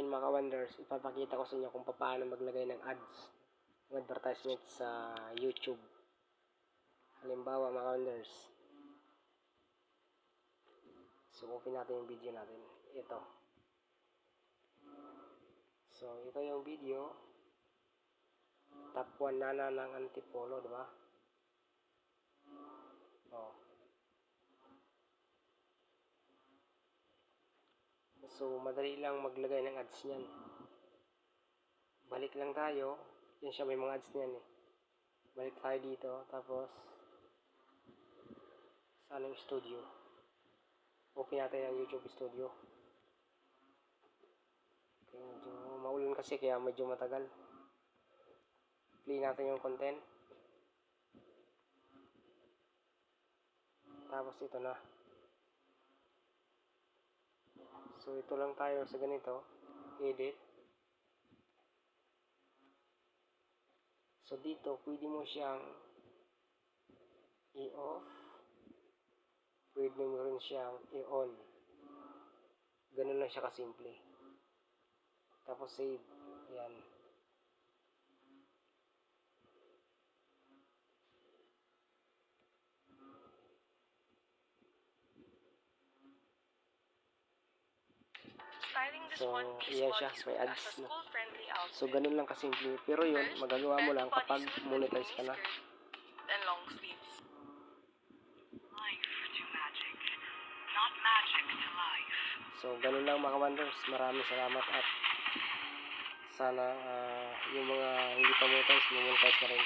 Ngayon mga ka-wonders, ipapakita ko sa inyo kung paano maglagay ng ads, ng advertisement sa YouTube. Halimbawa mga ka-wonders. So, natin yung video natin. Ito. So, ito yung video. Top 1 nana ng Antipolo, di ba? So, madali lang maglagay ng ads niyan. Balik lang tayo. Yan siya, may mga ads niyan eh. Balik tayo dito, tapos sa anong studio. Open natin ang YouTube studio. Okay, medyo maulan kasi kaya medyo matagal. Play natin yung content. Tapos ito na. So ito lang tayo sa ganito. Edit. So dito, pwede mo siyang i-off. Pwede mo rin siyang i-on. Ganun lang siya kasimple. Tapos save. Yan. So, iyan siya, may ads na. So ganun lang kasimple. Pero yun, magagawa mo lang kapag monetize ka na. And long sleeves. Life to magic, not magic to life. So, ganun lang mga wonders. Maraming salamat at sana ah, yung mga hindi pa monetize, monetize na rin.